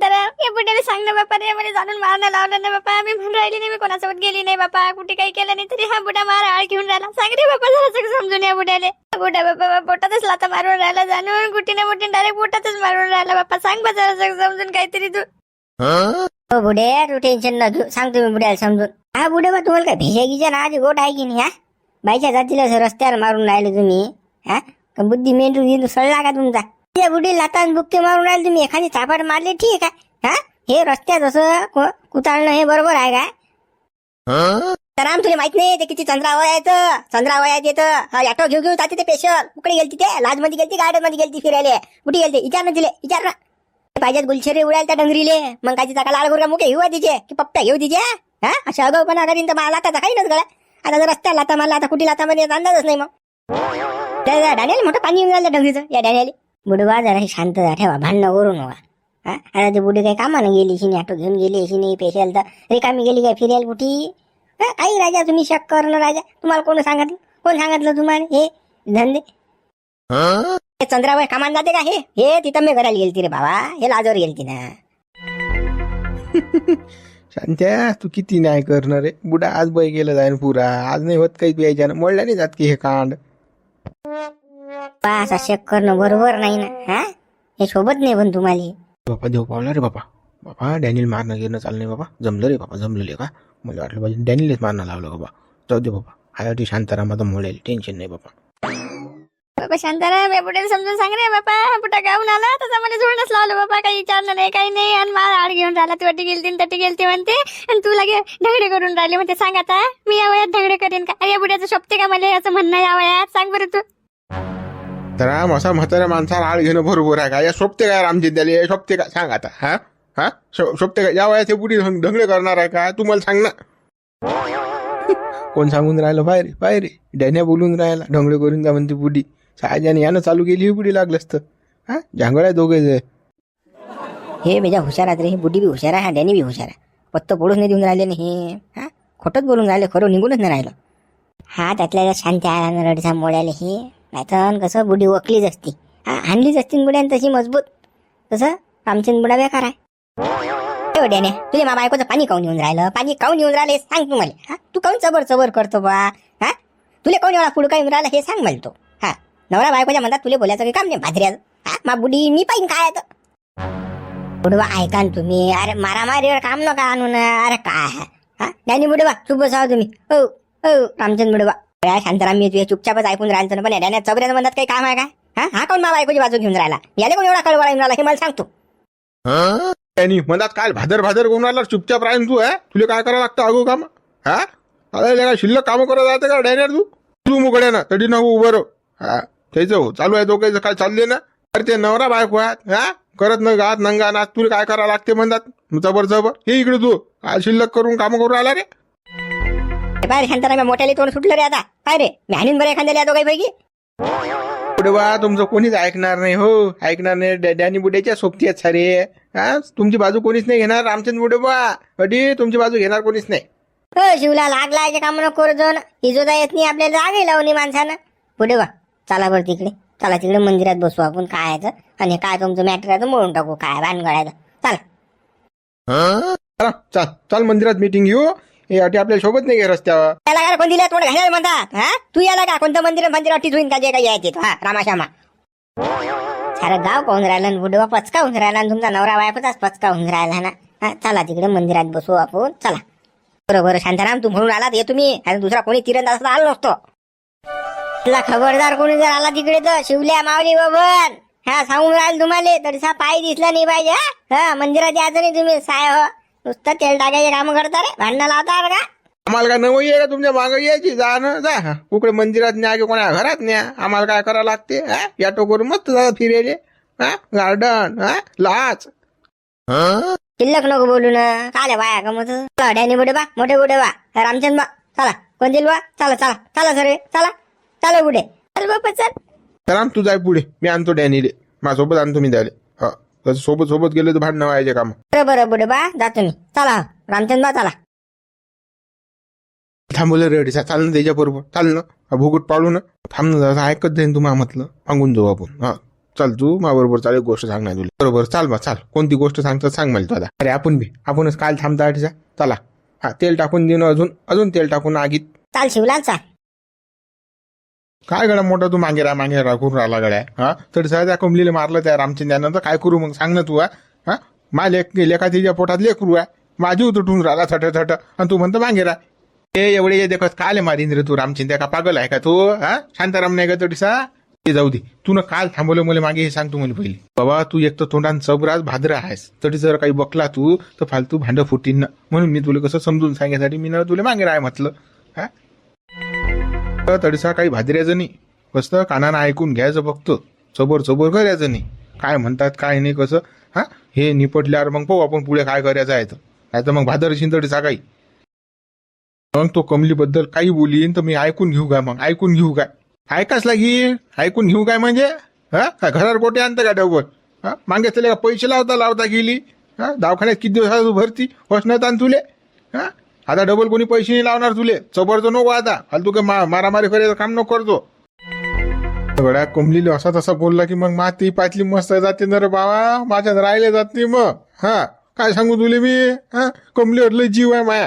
शांताराम या बुड्याला सांग ना बापा रे मला जाणून मारणं लावलं ना बापा. मी म्हणून राहिली नाही मी कोणासोबत गेली नाही बापा. कुठे काही केलं नाही तरी हा बुडा मार आळ घेऊन राहिला. सांग रे बापा जरा सगळं समजून या बुड्याले. बुडा बापा बा- पोटातच लाता मारून राहिला जाणून. कुठे ना कुठे डायरेक्ट पोटातच मारून राहिला बापा. सांग बा जरा सगळं समजून काहीतरी तू. हो? बुडे तू टेन्शन न घेऊ. सांगतो मी बुड्याला समजून. हा बुडे बा तुम्हाला काय भिजा गिजा ना आधी गोट आहे की नाही हा? बाईच्या जातीला रस्त्यावर मारून राहिले तुम्ही हा? का बुद्धी मेंदू सळला का तुमचा? त्या बुडी लातान बुक्के मारून राहिले तुम्ही. एखादी चापाट मारली ठीक आहे. हा? हे रस्त्यात असं को- कुताळणं हे बरोबर आहे काय तर आम तुला माहीत नाही ते किती चंद्रावर येतं चंद्रावयात येत. ऑटो घेऊ घेऊ जाते ते पेशल उकडे गेलती ते? लाजमध्ये गेलती गार्डनमध्ये गेलती फिरायला? कुठे गेलती? विचार ना तिले विचार ना. पाहिजेत गुलशेरे उडाल त्या डंगरीले. मग काय तिचा का लाल गुरगा मुके घेऊ तिचे? की पप्पा घेऊ तिचे? हा? अशा अगाऊपणा करीन तर मला आता काही नच गळा आता जर रस्त्याला लाता मला आता कुठे लाता मध्ये अंदाजच नाही मग. त्या डॅनियल मोठं पाणी येऊन राहिलं डंगरीचं. या डॅनियल बुडवा जरा शांत जा ठेवा भांडणं करू नका. हा? आता ती बुडी काही कामानं गेली शिनी ऑटो घेऊन गेली शिनी पेशल तर रिकामी गेली काय? फिरायला कुठी? हा, काही राजा तुम्ही शक करणं राजा तुम्हाला कोण सांगितलं? कोण सांगितलं तुम्हाला हे धंदे? हे चंद्रावर कामान जाते का हे? हे तिथं मी घराला गेलती रे बाबा. हे लाजवर गेलती ना. शांत्या तू किती नाही करणार रे? बुडा आज बाई गेलं जाईन पुरा. आज नाही होत काही प्यायच्या मोडल्या नाही जात की हे कांड. पा असा शक करणं बरोबर नाही ना हा? हे सोबत नाही पण तुम्हाला. बापा देव पावला रे बापा. बापा डॅनियल मारणं गेलं चाललं नाही बाबा जमलं रे बाबा जमलं रे का? मला वाटलं पाहिजे डॅनियलच मारणं लावलं बाबा. जाऊ दे बाबा हायाटी शांताराम आता मोडेल टेन्शन नाही बाबा बाबा शांताराम या बुड्याला समजून सांग रे बापा. बुटा गाऊन आला तसा मला जोडणंच लावलं बाबा काही विचारलं नाही काही नाही. आणि मला आड घेऊन राहिला तू अटी गेलती तटी गेलती म्हणते. आणि तू लगे ढगडे करून राहिले म्हणते. सांग आता मी या वयात ढगडे करेन का? अरे या बुड्याचं शोभते का मला? असं म्हणणं या वयात? सांग बरं तू. तर राम असा म्हाताऱ्या माणसाला आळ घेणं बरोबर आहे का? या शोभते काय रामजी द्याले शोभते का सांग आता हा? हा? शोभते का या वयात हे बुडी ढंग- ढंगळे करणार आहे का? तू मला सांग ना. कोण सांगून राहिलं? बाहेर बाहेर डॅन्या बोलून राहिला ढंगळे करून का म्हणते बुडी सायजाने यानं चालू केली ही बुडी लागलं असतं हा? जांगळ आहे दोघे जे हे बेजा हुशार आहेत रे हे बुडी बी हुशार आहे हा डॅनी बी हुशार आहे. पत्त पडूच नाही देऊन राहिले ना हे हा? खोटंच बोलून राहिले खरं निघूनच नाही राहिलं. हा त्यातल्या त्यात शांत आहे रडसा मोड्याले हे. नाहीतर कसं बुडी वकलीच असती. हा असती बुड्यान तशी मजबूत. तसं रामचंद बुडा बेकार आहे. ए तुझ्या मा बायकोचं पाणी काऊन येऊन राहिलं? पाणी काऊन येऊन राहिलं हे सांग तू मला. हा? तू काऊन चबर चबर करतो बा? हा? तुला कोण एवढा पुढं काय येऊन राहिलं हे सांग मला तो. हा? नवरा बायकोच्या म्हणतात तुला बोलायचं काही काम नाही भाजऱ्याचं. हा? मा बुडी मी पाहिन काय आता तर. बुडवा ऐका ना तुम्ही. अरे मारामारीवर काम नका आणू ना. अरे काय? हा? डॅनी बुडवा चुप बसावा तुम्ही. हो हो रामचंद बुडवा अरे शांताराम मी तुझ्या चुपचापच ऐकून राहिलं ना पण या चौऱ्याने म्हणतात काही काम आहे काय हा? हा कोण मा ऐकूची बाजू घेऊन राहिला? याला कोण एवढा कळवळा येऊन राहिला हे मला सांगतो त्यांनी म्हणतात काय भादर भादर करून राहिला चुपचाप राहीन तू आहे तुला काय करावं लागतं अगो काम? हा? अरे शिल्लक कामं करत जाते का? डॅनियर तू? तू मुकड्या ना तडी ना उभं राहू. हा? त्याचं हो चालू आहे दोघांचं काय चालले ना? अरे ते नवरा बायको आहात हा? करत न गात नंगा नाच तुला काय करावं लागते म्हणतात? जबर जबर. हे इकडे तू काय शिल्लक करून कामं करून राहिला रे. बाहेर शांताराम मोठ्याला तोंड सुटलं रे आता. काय रे मी हाणीन बरं एखाद्याला दोघाही पैकी. पुढे बा तुमचं कोणीच ऐकणार नाही हो. ऐकणार नाही डॅ- डॅनी बुड्याच्या सोबती आहेत सारे. हा? तुमची बाजू कोणीच नाही घेणार रामचंद्र बुडे बा कधी तुमची बाजू घेणार कोणीच नाही. हो शिवला लागला याचे काम नको करू जाऊन इजोदा येत नाही आपल्याला जागे लावली माणसानं. पुढे वा चला बरं तिकडे. चला तिकडे मंदिरात बसू आपण काय आहे तर. आणि काय तुमचं मॅटर आहे तर मोडून टाकू काय भानगडायचं चला. चला चाल चाल मंदिरात मीटिंग घेऊ. अटी आपल्यासोबत नाही घे रस्त्यावर? त्याला काय कोण दिलं? तोंड घालायला म्हणतात हा? तू याला का? कोणतं मंदिर? मंदिर अटी होईन का? जे काही यायचे रामाशामा हा रामाश्यामा. सारं गाव पाहून राहिलं? बुडवा पचका होऊन राहिला आणि तुमचा नवरा बायकोचाच पचका होऊन राहिला ना? हा चला तिकडे मंदिरात बसू आपण चला. बरोबर शांताराम तू म्हणून आलात हे तुम्ही. आणि दुसरा कोणी तिरंदाज आलो नसतो. तुला खबरदार कोणी जर आला तिकडे तर शिवल्या मावली बबन. हा सांगून राहील तुम्हाला तरी पाय दिसला नाही पाहिजे हा? हा मंदिरात यायचं नाही तुम्ही साय हो. नुसतं तेल टाकायचे काम करता रे भांडणं लावता का आम्हाला काय नवं का तुमच्या मागं यायची जा ना जा. हा. कुकडे मंदिरात न्या की कोणा घरात न्या. आम्हाला काय करावं लागते हा? याटो करून मस्त जा फिरायले हा? गार्डन हा? लाच. शिल्लक नको बोलू ना. काले बाया का मग डॅनी बुडे बा मोठे बुडे बा. रामचंद बा चला. कोणतील बा? चला चला. चला सर चला. चला बुडे. चल बापा चल. राम तू जाय पुढे. मी आणतो डॅनीले. माझ्यासोबत आणतो मी द्याले हा. तसं सोबत सोबत गेले तर भांडणं व्हायचे काम. बरं बरं बुडे बा जातो मी. चला रामचंद बा चला. थांबवलं रेडी चाल ना त्याच्याबरोबर. चाल ना हा भुगुट पाळू ना थांब ना जरा ऐकत जाईन तुम्हाला म्हटलं सांगून जाऊ आपण. हा चल तू मा बरोबर चाल एक गोष्ट सांग ना तुला. बरोबर चाल बा चाल. कोणती गोष्ट सांगतात सांग मला तू आता. अरे आपण बी. आपणच काल थांबता आठचा चला. हा तेल टाकून देणं अजून. अजून तेल टाकून आगीत. चाल शिवलाल चाल काय गड्या मोठा तू मागे राहा मागे राखून राहिला गड्या. हा? तर त्या कुंबलीला मारलं त्या रामचंद्रानं तर काय करू मग? सांग ना तू हा? मा लेख लेखा तिच्या पोटात लेकरू आहे माझी उतटून राहिला थट थट. आणि तू म्हणतो मागे राहा. ए एवढे ये देखत काल मारीन रे तू रामचिंद्या का पागल आहे का तू? हा? शांताराम नाही का तडीसा ते जाऊ दे. तू ना काल थांबवलं मला मागे हे सांगतो मला पहिले. बाबा तू एक तर तोंडान सबराज भाद्र आहेस. तरी जर काही बकला तू तर फालतू भांड फुटीन. म्हणून मी तुला कसं समजून सांगण्यासाठी मी ना तुला मागे राय म्हटलं. तडसा काही भादऱ्याचं नाही. कसं कानानं ऐकून घ्यायचं फक्त. चबर चबर करायचं नाही. काय म्हणतात काय नाही कसं? हा? हे निपटल्यावर मग पाहू आपण पुढे काय करायचं आहे तर. नाही तर मग भादर तडसा काही. मग तो कमलीबद्दल काही बोलीन तर मी ऐकून घेऊ काय मग? ऐकून घेऊ काय? ऐकाच लागेल. ऐकून घेऊ काय म्हणजे? हा? काय घरावर कोठे आणतं का डबल? हा? मागे त्याला पैसे लावता लावता गेली. हा? दवाखान्यात किती दिवस भरती? होस आण तुले? हा? आता डबल कोणी पैसे नाही लावणार तुले. चबरचं नको आता. फालतू काय मा मारामारी करायचं काम नको करतो. गड्या कोंबलीला असा तसा बोलला की मग माती पातली मस्त जाते ना रे बाबा. माझ्यात राहिले जात नाही मग. हा? काय सांगू तुले मी? हा? कोंबलीवर लय जीव आहे माया.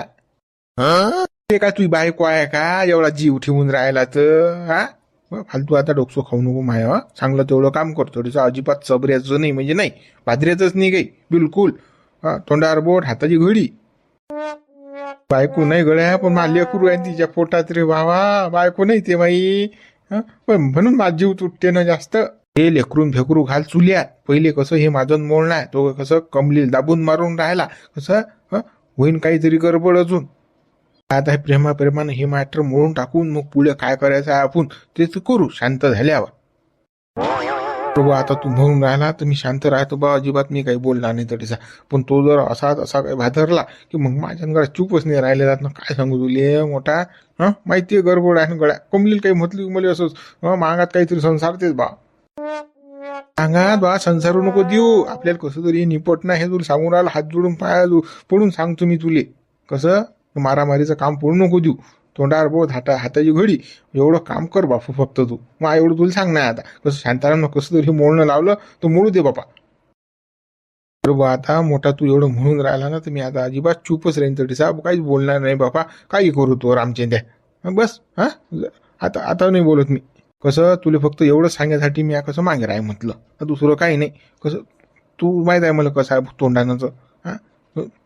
हा? ते काय तुझी बायको आहे का? एवढा जीव ठेवून राहिला तर हा? फालतू आता डोकसो खाऊ नको माया चांगलं तेवढं काम करतो. थोडंसं अजिबात चबऱ्याचं नाही म्हणजे नाही. बाजऱ्याचंच नाही काही. बिलकुल. हा तोंडावर बोट हाताची घडी. बायको नाही गळ्या पण मला लेकरू आहे तिच्या पोटात रे बाबा बायको नाही ते बाई. पण म्हणून माझ जीव तुटते ना जास्त. हे लेकरून फेकरू घाल चुल्यात पहिले कसं हे माझं मोडणं आहे. तो कसं कमली दाबून मारून राहिला. कसं? हं? होईन काहीतरी गडबड अजून. आता हे प्रेमा प्रेमानं हे मॅटर मोडून टाकून मग पुढे काय करायचं आहे आपण? तेच करू शांत झाल्यावर. प्रभू आता तू म्हणून राहिला तर मी शांत राहतो बा. अजिबात मी काही बोलणार नाही तरीचा पण तो जर असाच असा काही भादरला की मग माझ्या चूपच नाही राहिले जात ना. काय सांगू तुले मोठा? हं? माहिती आहे गडबड आहे गळ्या. कमलील काही म्हटली मला असंच मागात काहीतरी संसार तेच बा. सांगात बा संसारू नको देऊ. आपल्याला कसं तरी निपटणं हे तुला सांगून राहिला हात जोडून पाया पडून सांगतो मी तुले. कसं? मारामारीचं काम पडू नको देऊ. तोंडावर बोध हाता हाताची घडी एवढं काम कर बापू फक्त तू. मग एवढं तुला सांग नाही आता. कसं शांताराम कसं तरी मोडणं लावलं तर मोडू दे बापा. बरोबर आता मोठा तू एवढं म्हणून राहिला ना तर मी आता अजिबात चूपच राहीन तरी साहेब काहीच बोलणार नाही बापा. काही करू तो रामचंद्या बस हा? आता आता नाही बोलत मी. कसं तुला फक्त एवढं सांगण्यासाठी मी कसं मागे राय म्हटलं. दुसरं काही नाही. कसं तू माहीत आहे मला कसं आहे तोंडानंच हा?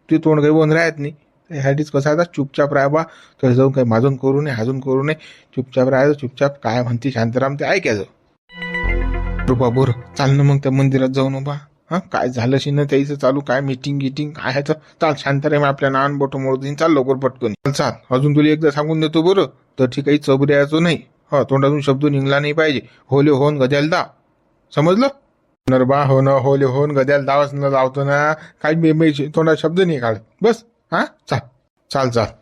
ते तोंड काही बंद राहत नाही. त्यासाठीच कसं आहे? आता चुपचाप राहावा तर जाऊन काही माजून करू नये हाजून करू नये. चुपचाप राहायचं चुपचाप. काय म्हणते शांताराम ते? ऐकायचं रुपा बरं चाल ना मग त्या मंदिरात जाऊन उभा. बा हा काय झालं शिन? ना त्याचं चालू काय मीटिंग गिटिंग? काय ह्याचं? चाल शांताराम आपल्या नान बोट मोडून चाल लवकर पटकन. चाल अजून तुला एकदा सांगून देतो बरं. तर ठीक आहे चबरी यायचो नाही. हा तोंडातून शब्द निघला नाही पाहिजे. होले होन गजाल दा. समजलं? नरबा हो ना होले होन गद्याला दावच न लावतो ना. काही तोंडात शब्द नाही काढत. बस. हां? चाल. चाल चाल.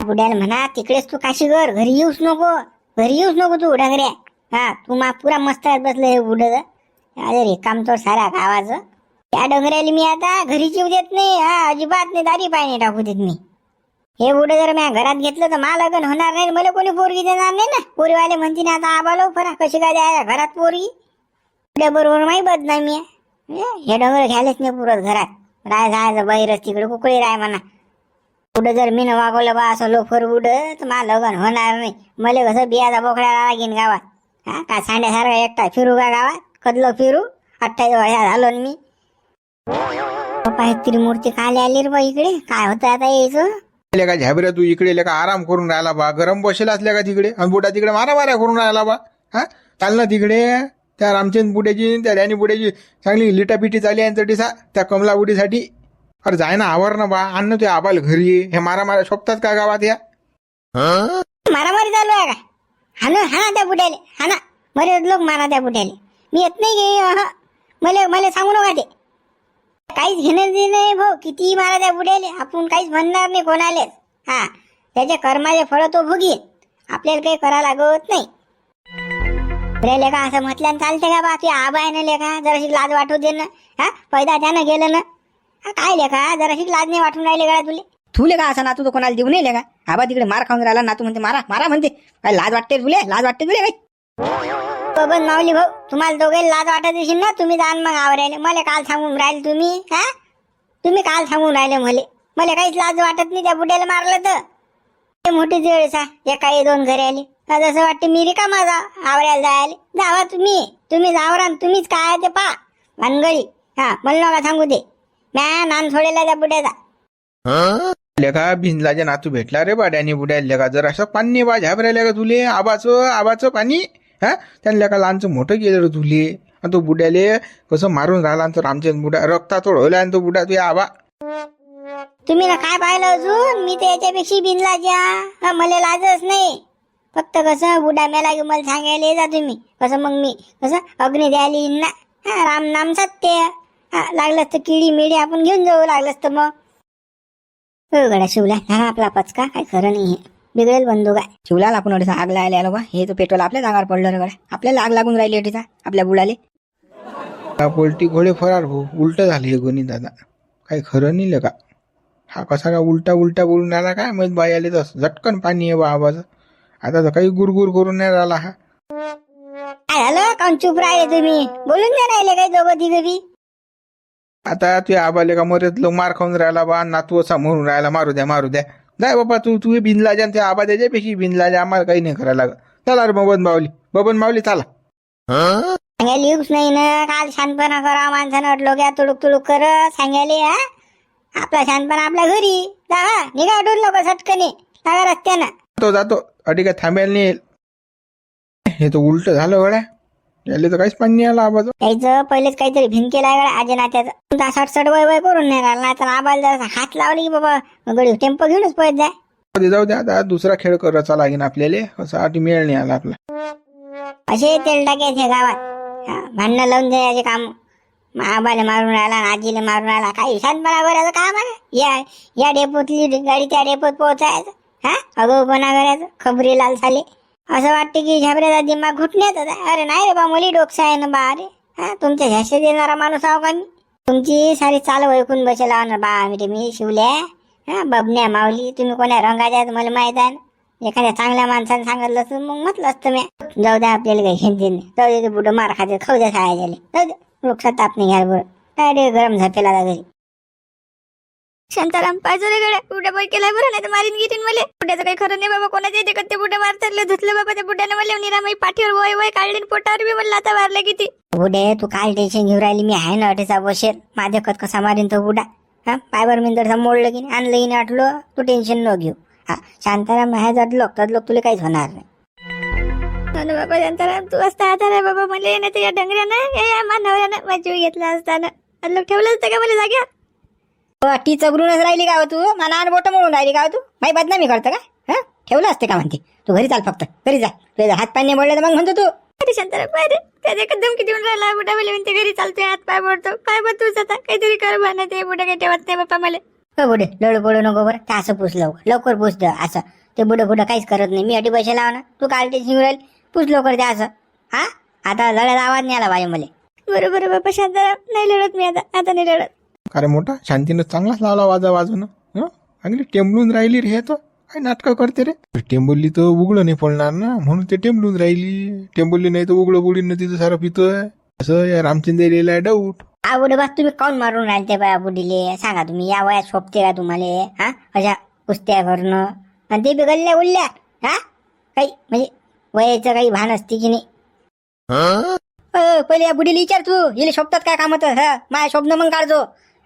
बुड्याला म्हणा तिकडेच तू काशी कर घरी येऊच नको. घरी येऊच नको तू डांगऱ्या हा तू मा पुरा मस्त बसलं हे बुड. अरे रे काम तो सारा गावाचं. त्या डोंगऱ्याला मी आता घरी जीव देत नाही हा अजिबात नाही दारी पाय नाही टाकू देत मी. हे बुड जर मी घरात घेतलं तर मला लग्न होणार नाही मला कोणी पोरगी देणार नाही ना. पोरीवाले म्हणते ना आता आबालो फरा कशी काय द्यायला घरात पोरगी? बरोबर माही बदनामी आहे. हे डोंगर घ्यायलाच नाही पुरत घरात. राय जायचं बाहेरच तिकडे कुकळी राय म्हणा. कुठं जर मी वागवलं बा असं लोफर उड तर मला लगन होणार नाही. मला कसं बियाचा बोकड्याला लागेन गावात. हा का सांड्यासारखा एकटा फिरू का गावात? कदलो फिरू? अठ्ठावीस वर्षा झालो ना मी. पप्पा त्रिमूर्ती काल आली रे बा इकडे. काय होतं आता यायचं? का तू इकडे? का आराम करून राहिला बा. गरम बसेल असल्या का तिकडे? आणि बुडा तिकडे मारा मारा करून राहिला बा. हा? चाल ना तिकडे. त्या रामचंद बुड्याची त्या डॅनी बुड्याची चांगली लिटापिटी चालली आहे तटीसा त्या कमला बुडीसाठी अरे जाय ना आवर ना बा आण ते आबाल घरी. हे मारा मारा शोभतात का गावात या? मारामारी चालू आहे का? हा ना हा ना त्या बुड्याले हा ना. मरे लोक मारा त्या बुड्याले. मी येत नाही गे मला मला सांगू नका ते. काहीच घेणं देणं नाही भाऊ कितीही मारा त्या बुड्याले. आपण काहीच म्हणणार नाही कोणालेच. हा त्याच्या कर्माचे फळ तो भोगीन. आपल्याला काही करा लागत नाही. रे लेका असं म्हटल्यानं चालते का बा? तू आबा आहे ना लेका जराशी लाज वाटू दे ना. हा? पैदा त्यानं गेलं ना. हा काय लेका जराशी लाज नाही वाटून राहिले का तुले. तुले का असा नातू तो कोणाला देऊ नाही का? आबा तिकडे मार खाऊन राहिला नातू म्हणते मारा मारा म्हणते. काय लाज वाटते तुले? लाज वाटते तुले काही बबन माऊली भाऊ तुम्हाला दोघे लाज वाटत असेल ना तुम्ही जाण मग आवरायले मला काल सांगून राहिले तुम्ही हा? तुम्ही काल सांगून राहिले मले. मला काहीच लाज वाटत नाही त्या बुड्याला मारलं तर. मोठी वेळ एका दोन घरी आले. जसं असं मी रिका माझा आवरायला जायले. जावा तुम्ही तुम्ही जावरा तुम्हीच काय ते पा भानगडी हा मला नका सांगू दे म्या नान सोडेला त्या बुड्याचा. लेखा भिंजलाच्या नातू भेटला रे बाड्याने बुड्याला लेखा जर असं पाणी बा झाबरायला का तुले. आबाचं आबाचं पाणी. हा? त्याने लेखा लहानचं मोठं केलं रे तुले. आणि तो बुड्याले कसं मारून राहिला तर आमच्या बुड्या रक्ता तोडवला आणि तो बुड्या तुझ्या आबा. तुम्ही ना काय पाहिलं अजून? मी तर याच्यापेक्षा बिनला ज्या. मला लाजच नाही. फक्त कसं बुडा मेला की मला सांगायला जा तुम्ही. कसं मग मी? कसं? अग्नी द्यायला येईन ना. हा राम नाम सत्य. हा लागलंच तर किडी मिडी आपण घेऊन जाऊ लागलंच तर मग. हो गड्या शिवला हा आपला पचका. काय खरं नाही हे. बिघडेल बंदूक आहे. शिवलाल आपण अडीचा आग लायला आलो बा. हे तो पेट्रोल आपल्याच अंगावर पडलं रे गड्या. आपल्याला आग लागून राहिली अडीचा आपल्या बुडाले. हा पोलटी घोडे फरार भाऊ उलट झाले हे गोनी दादा. काही खरं नाही लेका हा कसा का उलटा उलटा बोलून राहिला काय माहीत बाई आले तर झटकन पाणी आहे बा आबाचं आता तर काही गुरगुर करून नाही राहिला हा. काय झालं? काऊन चुप राहिले तुम्ही. बोलून नाही राहिले काही दोघं तिघं बी. आता तुझ्या आबाले का मरेतलं मार खाऊन राहिला बा नातू असा म्हणून राहिला मारू द्या मारू द्या. जाय बाबा तू तू बिनला जा त्या आबा त्याच्यापेक्षा बिनला जा आम्हाला काही नाही करायला लागत. चला रे बबन माऊली. बबन माऊली चला. सांगायला येऊच नाही ना. काल शांतपणा करा माणसानं अटलो घ्या तुडुक तुडुक कर सांगायले हा. आपला शांतपणा आपल्या घरी. जा हा निघा अडून लोक सटकने. लागा रस्त्यानं. तो जातो. अडी काय थांबायला नाही. येईल हे तर उलट झालं गड्या. याले तर काहीच पाणी नाही आलं आबाचं त्याचं पहिलेच काहीतरी भिन केला गड्या. आजी नात्याचं. तुमचा सटसट वय वय करून नाही राहिला तर आबाला जर हात लावले की बाबा गडी टेम्पो घेऊनच पळत जाय जाऊ दे, जाऊ द्या आता दुसरा खेळ करायचा लागेल आपल्याला. असं आधी मेळ नाही आला आपला. असे तेल टाकायचे गावात. हा, भांडणं लावून द्यायचे काम. आबाले मारून राहिला आणि आजीला मारून राहिला. काही शांतपणा करायचं काम आहे या या डेपोतली गाडी त्या डेपोत पोहोचायचं. हा? अगोपणा करायचं खबरी लाल झाले. असं वाटतं की झाबऱ्याचा दिमाग घुटण्यात अरे नाही रे बा मुली डोकसा आहे ना बा अरे हा? तुमच्या झाशी देणारा माणूस आहो का मी? तुमची सारी चाल ऐकून बसेला ना बा मी मी शिवल्या. हा? बबन्या माऊली तुम्ही कोण्या रंगाच्या आहेत मला माहीत आहे ना. एखाद्या चांगल्या माणसाने सांगितलं असतं मग म्हटलं असतं मी. जाऊ द्या आपल्याला काही हिंदी नाही. जाऊ दे ते बुडं मार खाते खाऊ द्या सायाच्याले जाऊ दे. वृक्षात ताप नाही बरं. काय रे गरम झापेला घरी शांताराम पाहिजे रे गड्या. बुड्या बाई केलाय बरं नाही तर मारीन घेतीन मला. बुड्याचं काही खरं नाही बाबा कोणाच्या येते ते बुड्या मारतात धुतलं बाबा त्या बुड्याने मला. निरामाई पाठीवर वय वय काढली पोटावर बी म्हणलं आता मारलं किती. बुडे तू काय टेन्शन घेऊन राहिली? मी आहे ना अटेचा बसेल माझ्या खत कसा मारीन तो बुडा? हा? पायवर मी जर मोडलं की नाही? आणलं की नाही आटलं तू टेन्शन न घेऊ. हा शांताराम आहे जर लोक तर लोक तुला काहीच होणार नाही. ना बाबा शांताराम तू असता आता रे बाबा मला नाही तर या डंगऱ्यानं या मानवऱ्यानं माझी जीव घेतला असताना. लोक ठेवलं असतं का मला जाग्यावर हो, टी चगरूनच राहिली का हो तू. मला आण बोट म्हणून राहिली का हो तू. माही बदनामी करतं का? हा? ठेवलं असते का म्हणते. तू घरी चाल फक्त. घरी जा. तुझ्या हात पाय नाही मोडले तर मग म्हणतो तू. अरे शांताराम अरे त्याच्या एकदम किती देऊन राहिला बुडा मला म्हणते घरी चालतोय हात पाय मोडतो. काय बघ तूच आता? काहीतरी कर बा ते बुडा काही ठेवत नाही बाप्पा मला. हो बुडे लढू पडू नको बरं. ते असं पुस लवकर. लवकर पुस असं. ते बुडं बुडं काहीच करत नाही. मी अटी पैसे लाव ना तू काल टेन्शन राहील पुस लवकर द्या असं. हा? आता लढ्यात आवाज नाही आला पाहिजे मला. बरोबर बाप्पा शांताराम नाही लढत मी आता. आता नाही लढत. अरे मोठा? शांतीनं चांगलाच लावला वाजा वाजून हं? चांगली टेंबलून राहिली रे हे तो काय नाटकं करते रे? टेंबुली तर उघडं नाही पडणार ना. म्हणून ते टेंबलून राहिली. टेंबुली नाही तर उघडं बुडीन तिथं सारं पितोय. असं या रामचंद्र डाऊट हा बुडे बस तुम्ही काऊन मारून राहिले ते बाया बुडीले? सांगा तुम्ही या वयात शोभते का तुम्हाला? हा? अशा कुस्त्या करणं आणि ते बी गल्ल्या उल्ल्या हा? काही म्हणजे वयाचं काही भान असते की नाही? पहिले या बुडीला विचार तू. हिला शोभतात काय काम होतं हा माझ्या शोभनं मग काढजो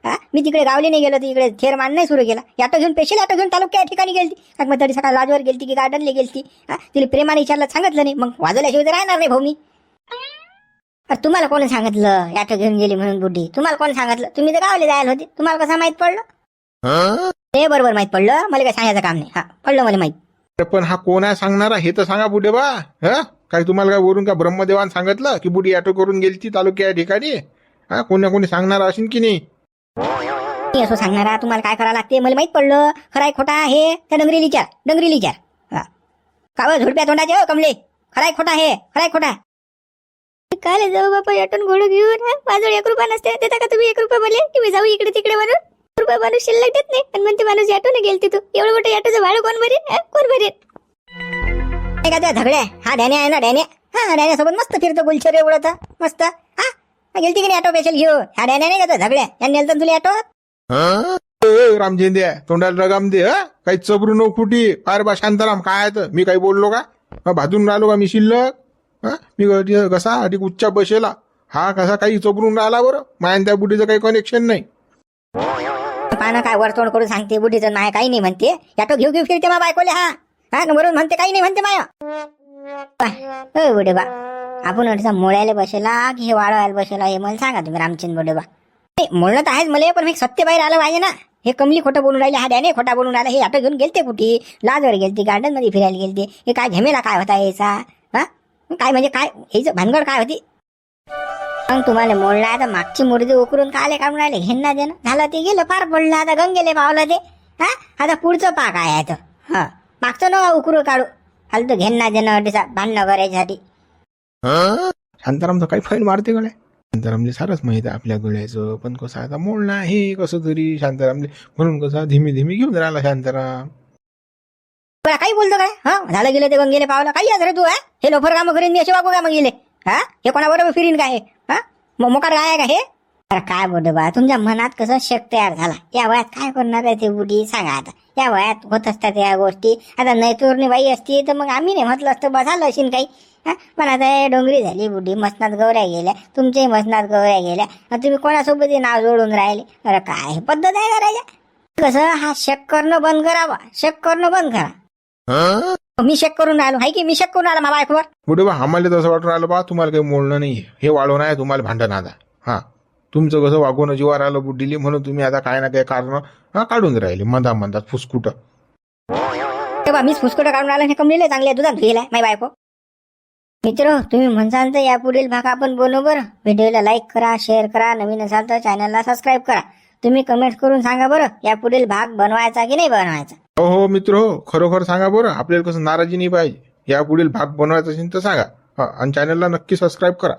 हा? मी तिकडे गावले नाही गेलो तिकडे थेर मान नाही सुरू केला. ऑटो घेऊन पेशल ऑटो घेऊन तालुक्या ठिकाणी गेलती. का मग तरी सकाळ लाजवर गेलती की गार्डनला गेलती. हा? तिला प्रेमाने विचारलं सांगितलं नाही. मग वाजवल्याशिवाय तर राहणार नाही भाऊ मी. अरे तुम्हाला कोणी सांगितलं? ऑटो घेऊन गेली म्हणून बुड्डी तुम्हाला कोण सांगितलं? तुम्ही तर गावले जायला होते. तुम्हाला कसं माहीत पडलं? ते बरोबर माहीत पडलं. मला काय सांगायचं काम नाही. हा पडलं मला माहीत. पण हा कोण आहे सांगणारा? हे तर सांगा बुडे बा. ह? काय तुम्हाला काय वरून का ब्रह्मदेवान सांगितलं की बुडी ऑटो करून गेलती तालुक्या या ठिकाणी? हा? कोणी ना कोणी सांगणार असेल की नाही? असं सांगणारा तुम्हाला काय करावं लागते? मला माहीत पडलं. खराय खोटा आहे. त्या डंगरी विचार. डंगरी विचार. हा. काव झुडप्या तोंडाचे हो कमले. खराय खोटा आहे. खराय खोटा. काय जाऊ बापा याटून घोडं घेऊन हा? माझ्याजवळ एक रुपया नसते. देता का तुम्ही एक रुपया मला? की मी जाऊ इकडे तिकडे म्हणून? रुपया माणूस शिल्लक देत नाही. आणि म्हणते माणूस याटून गेलती तू. एवढं मोठं याटूचं भाडं कोण भरेन हा? कोण का त्या झगड्या हा ढॅने आहे ना ढॅने हा डॅन्यासोबत मस्त फिरतो गुलछरे उडत मस्त. हा? गेलती की नाही ऑटो पेशल घेऊ ह्या डॅन्या नाही का झगड्या यांनी नेलतं तुला ऑटो ए, रामचंद्या तोंडाला लगाम दे हा? काही चबरू नको फुटी. अरे बा शांताराम काय आहे तर? मी काही बोललो का? हा, भाजून राहिलो का मी शिल्लक? हा? मी कसा? अधिक उच्चा बसेला. हा कसा काही चबरून राहिला बरं? मायान त्या बुढीचं काही कनेक्शन नाही. पानं काय वरतोड करून सांगते बुढीचं नाही काही नाही म्हणते. ऑटो घेऊ घेऊ फिरते मा बायकोले हा. हा वरून म्हणते काही नाही म्हणते माया. हो बा. आपण अडसा मोळ्याला बसेला की हे वाळवायला बसेला हे मला सांगा तुम्ही रामचंद बुढे बा. नाही, तर आहेच मला पण मी सत्य बाहेर आलं पाहिजे ना. हे कमली खोटं बोलून राहिले हा डॅने खोटा बोलून राहिला हे ऑटो घेऊन गेलते कुठे? लाजवर गेलते गार्डनमध्ये फिरायला गेलते. हे काय झमेला काय होता याचा? हा? काय म्हणजे काय? हेच भानगड काय होती? मग तुम्हाला मोडला आता मागची मुर्दी उकरून काले काढून राहिले. घेणं देणं झालं ते गेलं फार पडलं. आता गंगेले पावलं ते. हा? आता पुढचं पाक आहे आता. हा. मागचं न उकरू काढू. फालतू घेणं देणं अडीचा भांडणं करायसाठी. शांतारामचं काही फाईन मारते गड्या? शांतारामले सारच माहीत आहे आपल्या गळ्याचं. पण कसं आता मोडणं आहे कसं तरी शांतारामले. म्हणून कसं धीमे धीमे घेऊन राहिला शांताराम. काही बोलतो काय? हा? झालं गेलं ते गंगेले पावलं काही आज रे तू हा? हे लोफर कामं करीन मी असे वागू का मग गेले हा? हे कोणाबरोबर फिरीन काय हा? मो- मोकार काय का हे? अरे काय बोलतो बा तुमच्या मनात कसं शक तयार झाला? या वयात काय करणार आहे ते बुढी सांगा आता. या वयात होत असतात या गोष्टी. आता नैतुरणी बाई असती तर मग आम्ही नाही म्हटलं असतं बा झालं असेल काही. हा? पण आता डोंगरी झाली बुढी मसनात गौऱ्या गेल्या तुमच्याही मसनात गौऱ्या गेल्या. आणि तुम्ही कोणासोबतही नाव जोडून राहिले. अरे काय हे पद्धत आहे करायच्या कसं हा शक करणं बंद करावा. शक करणं बंद करा. मी शेक करून राहिलो. हाय की मी शेक करून राहिलो मा बायकोवर? बुढे बा आम्हाला तसं वाटून राहिलं बा तुम्हाला काही मोडणं नाही हे वाढवणं आहे तुम्हाला भांडण आता. हा. तुमचं कसं वागवणं जीवार आलं बुड्डीली म्हणून तुम्ही आता काय ना काय कारण हा काढून राहिले मंदा मंदात फुसकुट तेव्हा मीच फुसकटं काढून राहिलो हे कमलेले चांगले दुधात धुईलाय माय बायको. मित्र तुम्ही म्हणसाल तर यापुढील भाग आपण बोलू बरं. व्हिडिओला लाईक करा शेअर करा नवीन असाल तर चॅनलला सबस्क्राईब करा. तुम्ही कमेंट करून सांगा बरं यापुढील भाग बनवायचा की नाही बनवायचा? हो हो मित्र हो खरोखर सांगा बरं आपल्याला कसं नाराजी नाही पाहिजे. या पुढील भाग बनवायचा असेल तर सांगा. हा आणि चॅनलला नक्की सबस्क्राईब करा.